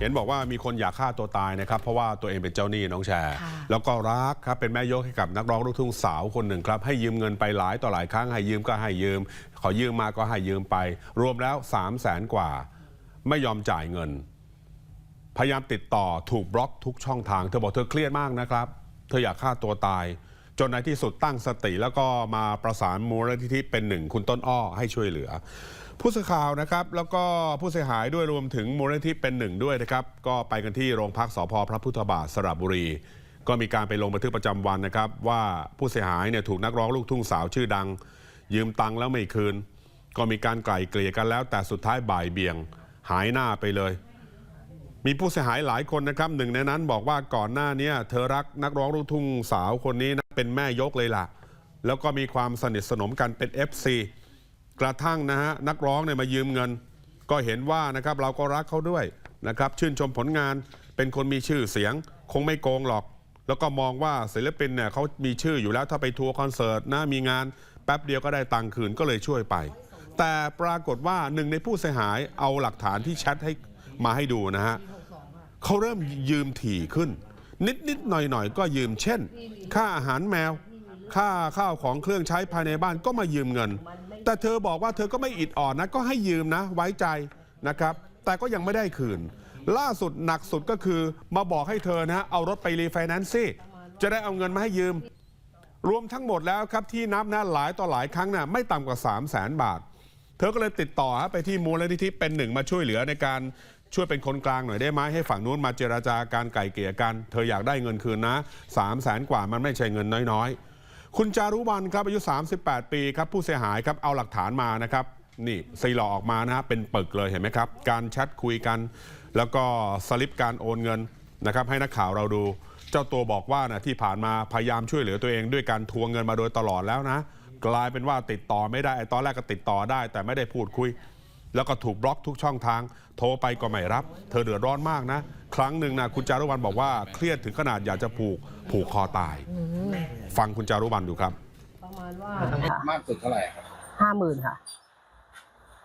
เห็นบอกว่ามีคนอยากฆ่าตัวตายนะครับ เพราะว่าตัวเองเป็นเจ้าหนี้น้องแชร์ค่ะแล้วก็รักครับเป็นแม่ยกให้กับนักร้องลูกทุ่งสาวคนหนึ่งครับ ให้ยืมเงินไปหลายต่อหลายครั้งให้ยืมก็ให้ยืม ขอยืมมาก็ให้ยืมไป รวมแล้ว 3 0 0แสนกว่า ไม่ยอมจ่ายเงิน พยายามติดต่อถูกบล็อกทุกช่องทาง เธอบอกเธอเครียดมากนะครับ เธออยากฆ่าตัวตาย จนในที่สุดตั้งสติแล้วก็มาประสานมูลนิธิเป็นหนึ่งคุณต้นอ้อให้ช่วยเหลือ ผู้สื่อข่าวนะครับ แล้วก็ผู้เสียหายด้วยรวมถึงมูลนิธิเป็นหนึ่งด้วยนะครับ ก็ไปกันที่โรงพักสพพระพุทธบาทสระบุรี ก็มีการไปลงบันทึกประจำวันนะครับ ว่าผู้เสียหายเนี่ยถูกนักร้องลูกทุ่งสาวชื่อดัง ยืมตังค์แล้วไม่คืน ก็มีการไกล่เกลี่ยกันแล้ว แต่สุดท้ายบ่ายเบี่ยง หายหน้าไปเลย มีผู้เสียหายหลายคนนะครับหนึ่งในนั้นบอกว่าก่อนหน้านี้เธอรักนักร้องลูกทุ่งสาวคนนี้นะเป็นแม่ยกเลยล่ะ แล้วก็มีความสนิทสนมกันเป็น FC กระทั่งนะฮะนักร้องเนี่ยมายืมเงิน ก็เห็นว่านะครับเราก็รักเขาด้วยนะครับชื่นชมผลงานเป็นคนมีชื่อเสียง คงไม่โกงหรอก แล้วก็มองว่าศิลปินเนี่ยเขามีชื่ออยู่แล้วถ้าไปทัวร์คอนเสิร์ตนะมีงาน แป๊บเดียวก็ได้ตังค์คืนก็เลยช่วยไป แต่ปรากฏว่าหนึ่งในผู้เสียหายเอาหลักฐานที่แชทให้มาให้ดูนะฮะเขาเริ่มยืมถี่ขึ้น นิดนิดหน่อยหน่อยก็ยืมเช่น ค่าอาหารแมว ค่าข้าวของเครื่องใช้ภายในบ้านก็มายืมเงิน แต่เธอบอกว่าเธอก็ไม่อิดอ่อนนะ ก็ให้ยืมนะ ไว้ใจนะครับ แต่ก็ยังไม่ได้คืน ล่าสุดหนักสุดก็คือมาบอกให้เธอนะเอารถไปรีไฟแนนซ์สิจะได้เอาเงินมาให้ยืม รวมทั้งหมดแล้วครับที่นับนะหลายต่อหลายครั้งนะไม่ต่ำกว่า 3 0 0แสนบาท เธอก็เลยติดต่อฮะไปที่มูลนิธิเป็นหนึ่งมาช่วยเหลือในการช่วยเป็นคนกลางหน่อยได้ไหมให้ฝั่งนู้นมาเจราจาการไก่เกลี่ยกัน เธออยากได้เงินคืนนะ3 0 0แสนกว่ามันไม่ใช่เงินน้อยๆ คุณจารุวรรณครับอายุ 38 ปีครับผู้เสียหายครับเอาหลักฐานมานะครับนี่ซีหลอออกมานะฮะเป็นปึกเลยเห็นไหมครับ การแชทคุยกัน แล้วก็สลิปการโอนเงินนะครับให้นักข่าวเราดูเจ้าตัวบอกว่านะที่ผ่านมาพยายามช่วยเหลือตัวเองด้วยการทวงเงินมาโดยตลอดแล้วนะ กลายเป็นว่าติดต่อไม่ได้ไอ้ตอนแรกก็ติดต่อได้ แต่ไม่ได้พูดคุย แล้วก็ถูกบล็อกทุกช่องทาง โทรไปก็ไม่รับ เธอเดือดร้อนมากนะ ครั้งหนึ่งนะคุณจารุวรรณบอกว่าเครียดถึงขนาดอยากจะผูกผูกคอตาย ฟังคุณจารุวรรณดูครับ ประมาณว่ามากสุดเท่าไหร่ครับห้าหมื่นค่ะ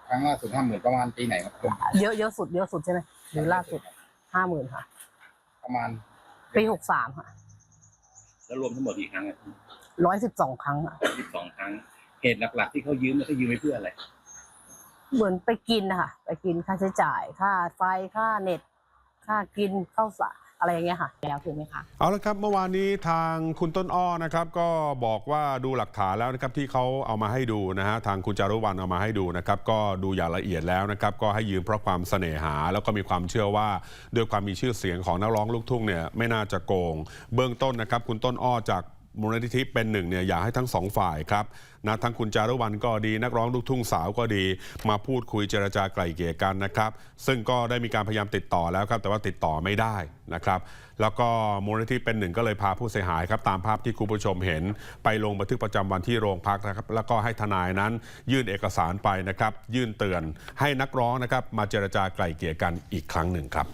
ครั้งล่าสุดห้าหมื่นประมาณปีไหนครับเยอะเยอะสุดเยอะสุดใช่ไหมหรือล่าสุดห้าหมื่นค่ะ ประมาณปีหกสามค่ะแล้วรวมทั้งหมดกี่ครั้งอะร้อยสิบสองครั้งอะสิบสองครั้งเหตุหลัก ๆ ที่เขายืมเนี่ยเขายืมไปเพื่ออะไร เหมือนไปกินนะคะไปกินค่าใช้จ่ายค่าไฟค่าเน็ต ค่ากินข้าวสารอะไรอย่างเงี้ยค่ะแล้วถูกไหมคะเอาละครับเมื่อวานนี้ทางคุณต้นอ้อนะครับ ก็บอกว่าดูหลักฐานแล้วนะครับที่เขาเอามาให้ดูนะฮะทางคุณจารุวรรณเอามาให้ดูนะครับ ก็ดูอย่างละเอียดแล้วนะครับ ก็ให้ยืมเพราะความเสน่หา แล้วก็มีความเชื่อว่าด้วยความมีชื่อเสียงของนักร้องลูกทุ่งเนี่ยไม่น่าจะโกง เบื้องต้นนะครับ คุณต้นอ้อจาก มูลนิธิเป็นหนึ่งเนี่ยอยากให้ทั้งสองฝ่ายครับนะทั้งคุณจารุวรรณก็ดี นักร้องลูกทุ่งสาวก็ดี มาพูดคุยเจรจาไกล่เกลี่ยกันนะครับ ซึ่งก็ได้มีการพยายามติดต่อแล้วครับ แต่ว่าติดต่อไม่ได้นะครับ แล้วก็มูลนิธิเป็นหนึ่งก็เลยพาผู้เสียหายครับ ตามภาพที่คุณผู้ชมเห็น ไปลงบันทึกประจำวันที่โรงพักนะครับ แล้วก็ให้ทนายนั้นยื่นเอกสารไปนะครับ ยื่นเตือนให้นักร้องนะครับมาเจรจาไกล่เกลี่ยกันอีกครั้งหนึ่งครับ